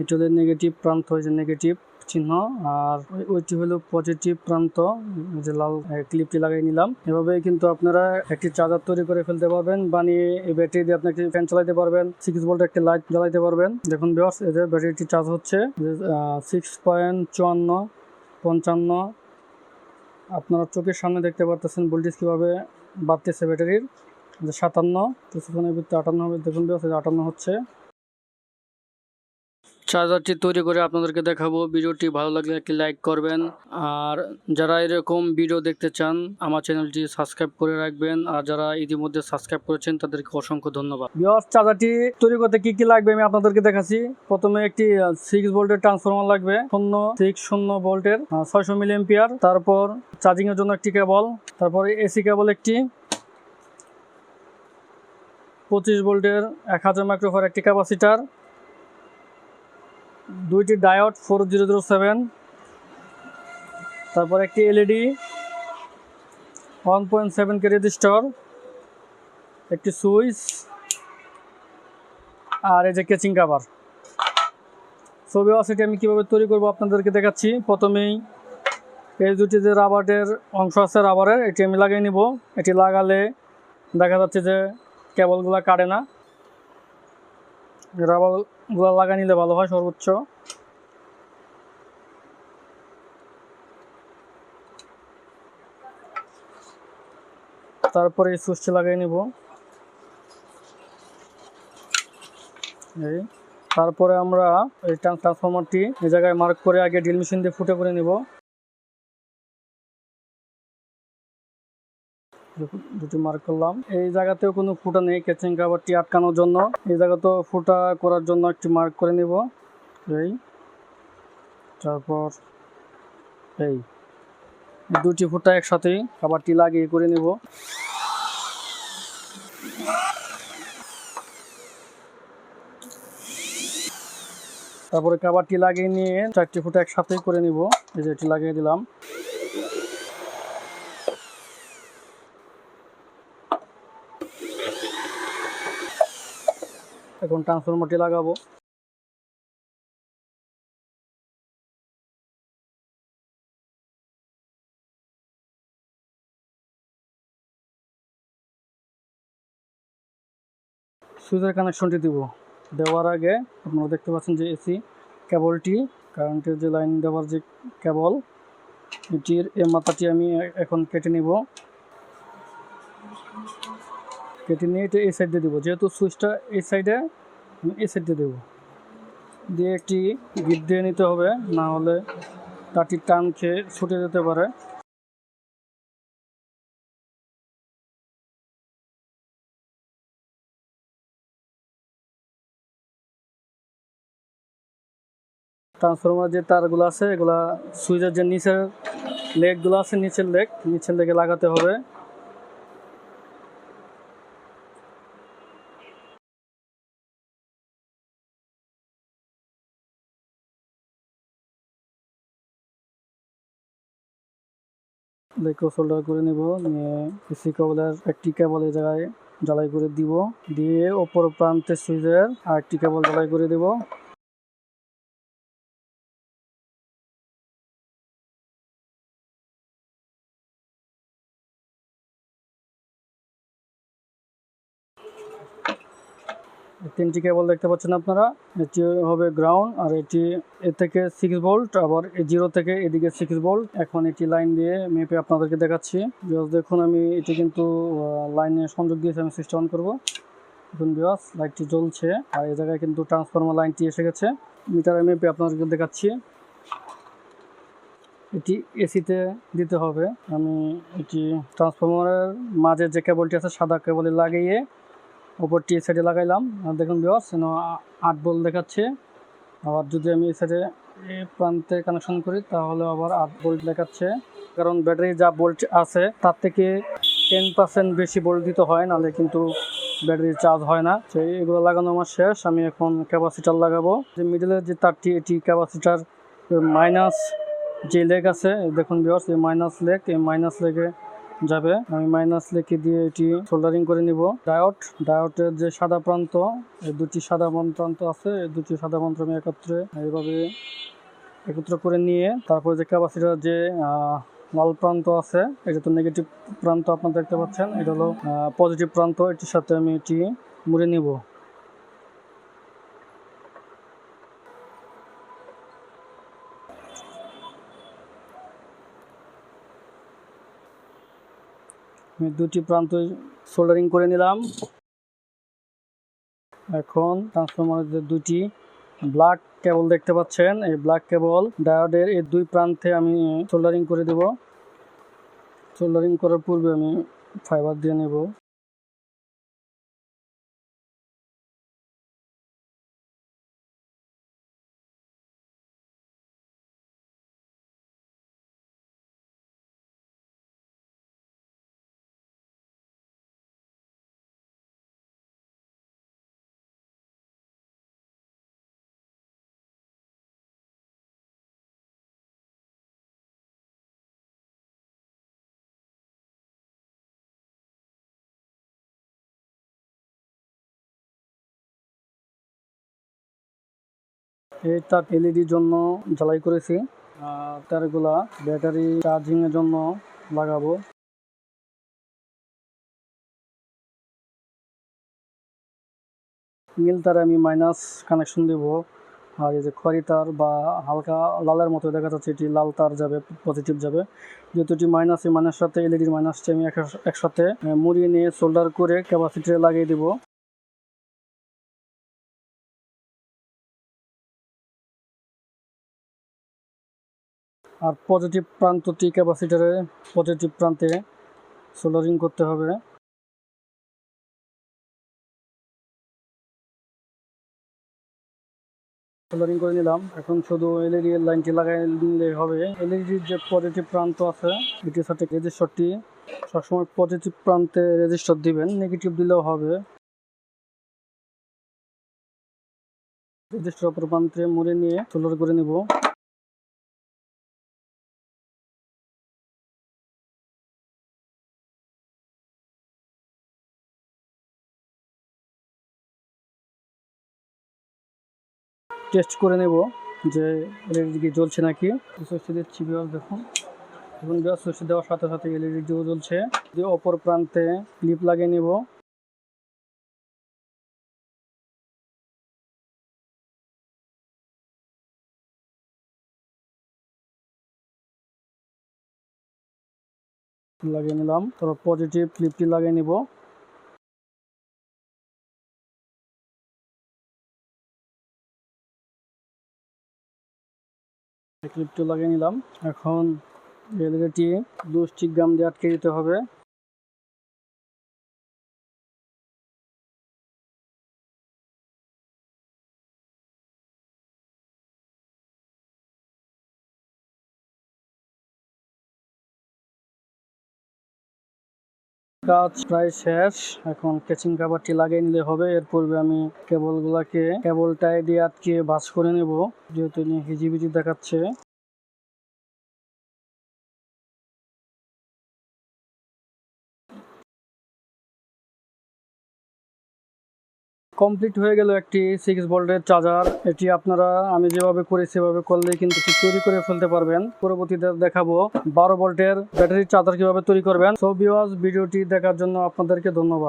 এটা হলো নেগেটিভ প্রান্ত হয়েছে নেগেটিভ চিহ্ন, আর ওইটি হলো পজিটিভ প্রান্ত যে লাল ক্লিপটি লাগিয়ে নিলাম। এভাবে কিন্তু আপনারা একটি চার্জার তৈরি করে ফেলতে পারবেন, বানিয়ে এই ব্যাটারি দিয়ে আপনি একটি ফ্যান চালাতে পারবেন সিক্স ভোল্ট একটি লাইট জ্বালাতে পারবেন। দেখুন বিয়ার্স যে ব্যাটারিটি চার্জ হচ্ছে সিক্স পয়েন্ট চুয়ান্ন, পঞ্চান্ন। আপনারা চোখের সামনে দেখতে পারতেছেন ভোল্টেজ কীভাবে বাড়তেছে ব্যাটারির যে সাতান্ন, কিছুক্ষণের ভিতরে আটান্ন হবে। দেখুন বিয়ার্স আটান্ন হচ্ছে। চার্জারটি তৈরি করে আপনাদেরকে দেখাবো। ভিডিওটি ভালো লাগলে একটি লাইক করবেন। আর যারা এরকম ভিডিও দেখতে চান, আমার চ্যানেলটি সাবস্ক্রাইব করে রাখবেন। আর যারা ইতিমধ্যে সাবস্ক্রাইব করেছেন, তাদেরকে অসংখ্য ধন্যবাদ। বিয়াস চার্জারটি তৈরি করতে কি কি লাগবে আমি আপনাদেরকে দেখাচ্ছি। প্রথমে একটি সিক্স ভোল্টের ট্রান্সফরমার লাগবে। শূন্য সিক্স শূন্য ভোল্টের ছয়শো মিলি এম্পিয়ার তারপর চার্জিং এর জন্য একটি কেবল তারপর এসি কেবল একটি। পঁচিশ ভোল্টের এক হাজার মাইক্রোফার একটি ক্যাপাসিটার দুইটি diode, four zero zero seven. তারপর একটি LED, one point seven K resistor, একটি সুইচ, আর এই যে কেচিং কাভার। ছবি সেটি আমি কীভাবে তৈরি করব আপনাদেরকে দেখাচ্ছি। প্রথমেই এই দুটি যে রাবারের অংশ আছে রাবারের, এটি আমি লাগিয়ে নিব। এটি লাগালে দেখা যাচ্ছে যে কেবলগুলো কাটে না। রাবারগুলো লাগা নিলে ভালো হয় সর্বোচ্চ। তারপরে এই সুইচটি লাগিয়ে নিব। এই, তারপরে আমরা এই ট্রান্সফরমারটি এই জায়গায় মার্ক করে আগে ড্রিল মেশিন দিয়ে ফুটে করে নিব। দুটি মার্ক করলাম। এই জায়গাতেও কোনো ফুটা নেই ক্যাচিং কাভারটি আটকানোর জন্য। এই জায়গাতেও ফুটা করার জন্য একটি মার্ক করে নিব। এই, তারপর এই, দুটি ফুটা একসাথেই কাভারটি লাগিয়ে করে নিব। তারপরে কাভারটি লাগিয়ে নিয়ে চারটি ফুটা একসাথেই করে নিব। এই যে এটি লাগিয়ে দিলাম। এখন ট্রান্সফরমারটি লাগাবো। সুইচের কানেকশনটি দিব। দেওয়ার আগে আপনারা দেখতে পাচ্ছেন যে এসি কেবলটি কারেন্টের যে লাইন দেওয়ার যে কেবল এটির এই মাথাটি আমি এখন কেটে নিব। কেটে নিয়ে এটা এই সাইড দেবো। যেহেতু সুইচটা এই সাইডে এই সাইড দেবো। দিয়ে একটি গিট দিয়ে নিতে হবে, না হলে তাটি টান খেয়ে ছুটে যেতে পারে। ট্রান্সফরমার যে তারগুলো আছে, এগুলা সুইচের যে নিচের লেগগুলো আছে, নিচের লেগ, নিচের লেগে লাগাতে হবে। লেগও সোল্ডার করে নেব, নিয়ে পিসি কেবলের একটি কেবল এই জায়গায় জ্বালাই করে দিব। দিয়ে ওপর প্রান্তে সুইচের আর একটি কেবল জ্বালাই করে দিব। তিনটি কেবল দেখতে পাচ্ছেন আপনারা। এটি হবে গ্রাউন্ড আর এটি এ থেকে সিক্স ভোল্ট আবার জিরো থেকে এদিকে সিক্স ভোল্ট এখন এটি লাইন দিয়ে মেপে আপনাদেরকে দেখাচ্ছি। দেখুন, আমি এটি কিন্তু লাইনে সংযোগ দিয়েছি, আমি সুইচ অন করব। দেখুন বিকজ লাইটটি জ্বলছে। আর এই জায়গায় কিন্তু ট্রান্সফরমার লাইনটি এসে গেছে। মিটারে মেপে আপনাদেরকে দেখাচ্ছি। এটি এসিতে দিতে হবে। আমি এটি ট্রান্সফরমারের মাঝে যে কেবলটি আছে, সাদা কেবলে লাগিয়ে ওপরটি এই সাইডে লাগাইলাম। দেখুন বিওয়াস আট বল দেখাচ্ছে। আবার যদি আমি এই সাইডে এই প্রান্তে কানেকশন করি, তাহলে আবার আট ভোল্ট দেখাচ্ছে। কারণ ব্যাটারি যা ভোল্ট আছে, তার থেকে টেন পার্সেন্ট বেশি ভোল্ট দিতে হয়, নাহলে কিন্তু ব্যাটারি চার্জ হয় না। তো এগুলো লাগানো আমার শেষ। আমি এখন ক্যাপাসিটার লাগাবো। যে মিডলের যে তারটি, এটি ক্যাপাসিটার মাইনাস যে লেগ আছে, দেখুন বিয়ার্স এই মাইনাস লেগ এই মাইনাস লেগে যাবে। আমি মাইনাস লিখে দিয়ে এটি সোল্ডারিং করে নিব। ডায়োড ডায়োটের যে সাদা প্রান্ত এই দুটি সাদা প্রান্ত আছে এই দুটি সাদা প্রান্ত আমি একত্রে এইভাবে একত্র করে নিয়ে তারপরে যে ক্যাপাসিটার যে লাল প্রান্ত আছে, এটা তো নেগেটিভ প্রান্ত আপনারা দেখতে পাচ্ছেন, এটা হলো পজিটিভ প্রান্ত, এটির সাথে আমি এটি মুড়ে নিব। আমি দুটি প্রান্ত সোল্ডারিং করে নিলাম। এখন ট্রান্সফরমারের যে দুটি ব্ল্যাক কেবল দেখতে পাচ্ছেন, এই ব্ল্যাক কেবল ডায়োডের এই দুই প্রান্তে আমি সোল্ডারিং করে দেব। সোল্ডারিং করার পূর্বে আমি ফাইবার দিয়ে নেব। এই তার এলইডির জন্য জ্বালাই করেছি। তারগুলা ব্যাটারি চার্জিং এর জন্য লাগাবো। নীল তারে আমি মাইনাস কানেকশন দেব। আর এই যে খড়ি তার বা হালকা লালের মতো দেখা যাচ্ছে, এটি লাল তার যাবে পজিটিভ যাবে। যেহেতু এটি মাইনাস এই মাইনাস সাথে এলইডির মাইনাসটি আমি এক- একসাথে মুড়িয়ে নিয়ে সোল্ডার করে ক্যাপাসিটিতে লাগিয়ে দিব। আর পজিটিভ প্রান্তটি ক্যাপাসিটারে পজিটিভ প্রান্তে সোল্ডারিং করতে হবে। সোল্ডারিং করে নিলাম। এখন শুধু এলইডি এর লাইনটি লাগাই নিলে হবে। এলইডির যে পজিটিভ প্রান্ত আছে এটির সাথে রেজিস্টারটি সবসময় পজিটিভ প্রান্তে রেজিস্টার দিবেন। নেগেটিভ দিলেও হবে। রেজিস্টার অপর প্রান্তে মুড়ে নিয়ে সোল্ডার করে নিব। টেস্ট করে নেব যে এলইডি জ্বলছে নাকি। সুইচ দিচ্ছি বিয়াস দেখুন। এখন বিয়াস সুইচ দেওয়ার সাথে সাথে এলইডি জ্বলছে। যে অপর প্রান্তে ক্লিপ লাগিয়ে নেব। লাগিয়ে নিলাম। তারপর পজিটিভ ক্লিপটি লাগিয়ে নিব। ক্লিপটি লাগিয়ে নিলাম। এখন এলইডিটি দু স্টিক গাম দিয়ে আটকে দিতে হবে। কাজ প্রায় শেষ। এখন কেচিং কাভারটি লাগিয়ে নিলে হবে। এর পূর্বে আমি কেবলগুলোকে কেবল টাই দিয়ে আটকে ভাঁজ করে নেব। যেহেতু হিজিবিজি দেখাচ্ছে। কমপ্লিট হয়ে গেল একটি সিক্স বোল্টের চার্জার এটি আপনারা আমি যেভাবে করি, সেভাবে করলে কিন্তু তৈরি করে ফেলতে পারবেন। পরবর্তীতে দেখাবো বারো ভোল্টের ব্যাটারি চার্জার কীভাবে তৈরি করবেন। সো বিওয়াজ ভিডিওটি দেখার জন্য আপনাদেরকে ধন্যবাদ।